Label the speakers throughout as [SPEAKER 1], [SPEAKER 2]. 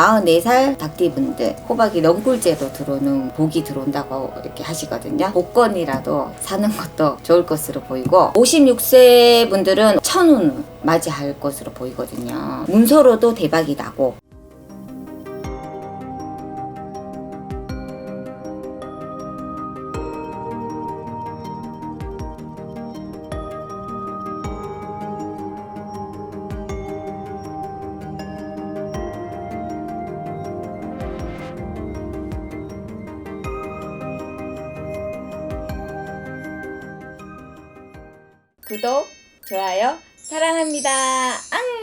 [SPEAKER 1] 44살 닭띠분들 호박이 넝굴제로 들어오는 복이 들어온다고 이렇게 하시거든요. 복권이라도 사는 것도 좋을 것으로 보이고 56세 분들은 천운 맞이할 것으로 보이거든요. 문서로도 대박이 나고 구독, 좋아요, 사랑합니다. 앙!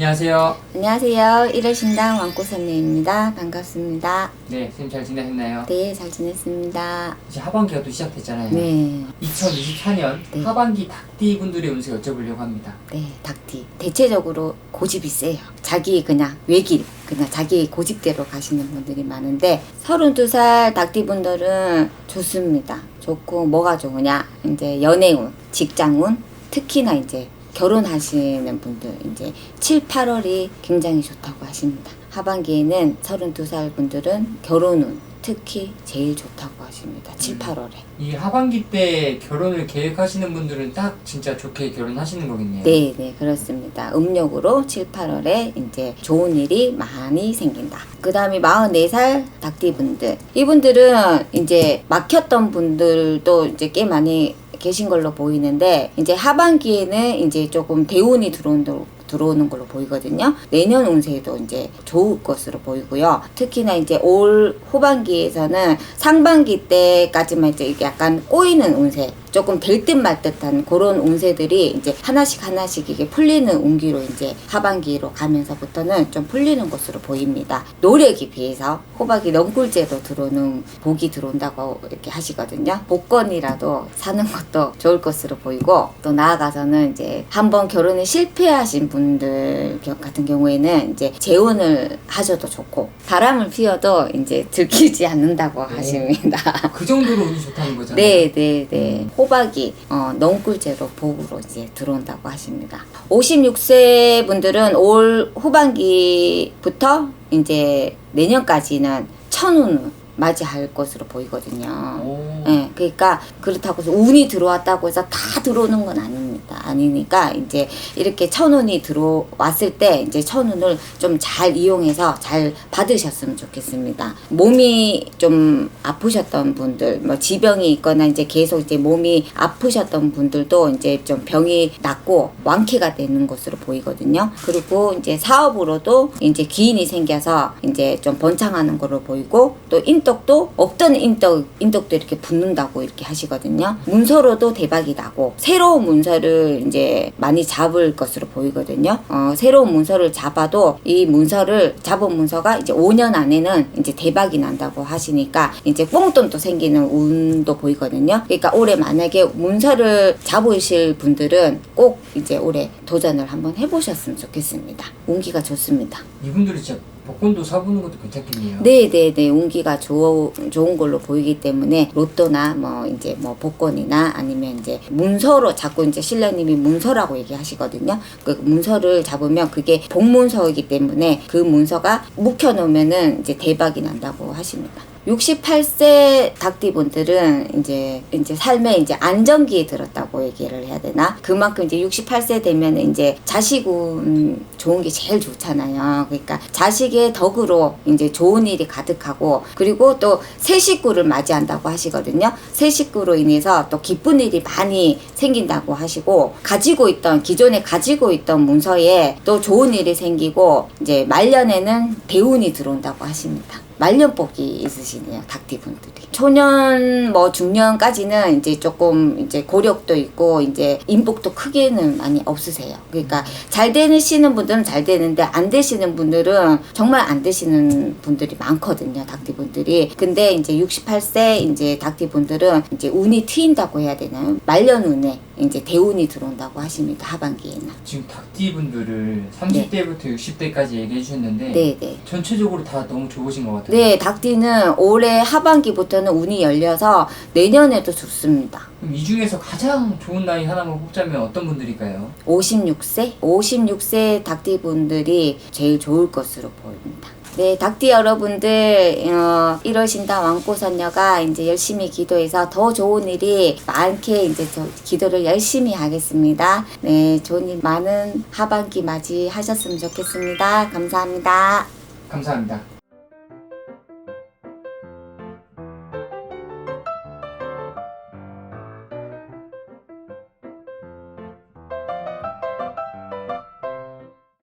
[SPEAKER 2] 안녕하세요.
[SPEAKER 1] 안녕하세요. 1월 신당 왕꽃선녀입니다. 반갑습니다.
[SPEAKER 2] 네, 선생님 잘 지내셨나요?
[SPEAKER 1] 네, 잘 지냈습니다.
[SPEAKER 2] 이제 하반기가 또 시작됐잖아요.
[SPEAKER 1] 네,
[SPEAKER 2] 2024년
[SPEAKER 1] 네.
[SPEAKER 2] 하반기 닭띠 분들의 운세 여쭤보려고 합니다.
[SPEAKER 1] 네, 닭띠. 대체적으로 고집이 세요. 자기 그냥 외길, 그냥 자기 고집대로 가시는 분들이 많은데 32살 닭띠 분들은 좋습니다. 좋고 뭐가 좋으냐? 이제 연애운, 직장운, 특히나 이제 결혼하시는 분들 이제 7, 8월이 굉장히 좋다고 하십니다. 하반기에는 32살 분들은 결혼운 특히 제일 좋다고 하십니다. 7,
[SPEAKER 2] 음.
[SPEAKER 1] 8월에.
[SPEAKER 2] 이 하반기 때 결혼을 계획하시는 분들은 딱 진짜 좋게 결혼하시는 거겠네요.
[SPEAKER 1] 네, 네, 그렇습니다. 음력으로 7, 8월에 이제 좋은 일이 많이 생긴다. 그 다음에 44살 닭띠분들. 이분들은 이제 막혔던 분들도 이제 꽤 많이 계신 걸로 보이는데, 이제 하반기에는 이제 조금 대운이 들어온다고 들어오는 걸로 보이거든요. 내년 운세도 이제 좋을 것으로 보이고요. 특히나 이제 올 후반기에서는 상반기 때까지만 이제 이게 약간 꼬이는 운세, 조금 될 듯 말 듯한 그런 운세들이 이제 하나씩 하나씩 이게 풀리는 운기로 이제 하반기로 가면서부터는 좀 풀리는 것으로 보입니다. 노력에 비해서 호박이 넝굴제로 들어오는 복이 들어온다고 이렇게 하시거든요. 복권이라도 사는 것도 좋을 것으로 보이고 또 나아가서는 이제 한번 결혼에 실패하신 분들 같은 경우에는 이제 재혼을 하셔도 좋고 바람을 피워도 이제 들키지 않는다고 하십니다.
[SPEAKER 2] 그 정도로 운이 좋다는 거잖아요.
[SPEAKER 1] 네, 네, 네. 호박이 어, 넝굴제로 복으로 이제 들어온다고 하십니다. 56세 분들은 올 후반기부터 이제 내년까지는 천운 맞이할 것으로 보이거든요.
[SPEAKER 2] 오.
[SPEAKER 1] 예, 그러니까 그렇다고 해서 운이 들어왔다고 해서 다 들어오는 건 아닙니다. 아니니까 이제 이렇게 천운이 들어왔을 때 이제 천운을 좀 잘 이용해서 잘 받으셨으면 좋겠습니다. 몸이 좀 아프셨던 분들, 뭐 지병이 있거나 이제 계속 이제 몸이 아프셨던 분들도 이제 좀 병이 낫고 완쾌가 되는 것으로 보이거든요. 그리고 이제 사업으로도 이제 기인이 생겨서 이제 좀 번창하는 걸로 보이고 또 인덕도 없던 인덕 인덕도 이렇게 붙는다고 이렇게 하시거든요. 문서로도 대박이 나고 새로운 문서를 이제 많이 잡을 것으로 보이거든요. 어, 새로운 문서를 잡아도 이 문서를 잡은 문서가 이제 5년 안에는 이제 대박이 난다고 하시니까 이제 뽕돈도 생기는 운도 보이거든요. 그러니까 올해 만약에 문서를 잡으실 분들은 꼭 이제 올해 도전을 한번 해보셨으면 좋겠습니다. 운기가 좋습니다.
[SPEAKER 2] 이분들이 진짜 복권도 사보는 것도 괜찮겠네요.
[SPEAKER 1] 네네네 운기가 좋, 좋은 걸로 보이기 때문에 로또나 뭐 이제 뭐 복권이나 아니면 이제 문서로 자꾸 이제 신랑님이 문서라고 얘기하시거든요. 그 문서를 잡으면 그게 복문서이기 때문에 그 문서가 묵혀놓으면은 이제 대박이 난다고 하십니다. 68세 닭띠분들은 이제 이제 삶에 이제 안정기에 들었다고 얘기를 해야 되나? 그만큼 이제 68세 되면 이제 자식은 좋은 게 제일 좋잖아요. 그러니까 자식의 덕으로 이제 좋은 일이 가득하고 그리고 또 새 식구를 맞이한다고 하시거든요. 새 식구로 인해서 또 기쁜 일이 많이 생긴다고 하시고 가지고 있던 기존에 가지고 있던 문서에 또 좋은 일이 생기고 이제 말년에는 대운이 들어온다고 하십니다. 말년복이 있으시네요, 닭띠분들이. 초년, 뭐, 중년까지는 이제 조금, 이제 고력도 있고, 이제 인복도 크게는 많이 없으세요. 그러니까 잘 되시는 분들은 잘 되는데, 안 되시는 분들은 정말 안 되시는 분들이 많거든요, 닭띠분들이. 근데 이제 68세 이제 닭띠분들은 이제 운이 트인다고 해야 되나요? 말년 운에 이제 대운이 들어온다고 하십니다, 하반기에는.
[SPEAKER 2] 지금 닭띠 분들을 30대부터 60대까지 얘기해 주셨는데
[SPEAKER 1] 네 네.
[SPEAKER 2] 전체적으로 다 너무 좋으신 것 같아요.
[SPEAKER 1] 네, 닭띠는 올해 하반기부터는 운이 열려서 내년에도 좋습니다.
[SPEAKER 2] 그럼 이 중에서 가장 좋은 나이 하나만 뽑자면 어떤 분들일까요?
[SPEAKER 1] 56세? 56세 닭띠 분들이 제일 좋을 것으로 보입니다. 네, 닭띠 여러분들, 어, 1월 신당 왕꼬선녀가 이제 열심히 기도해서 더 좋은 일이 많게 이제 저 기도를 열심히 하겠습니다. 네, 좋은 일 많은 하반기 맞이하셨으면 좋겠습니다. 감사합니다.
[SPEAKER 2] 감사합니다.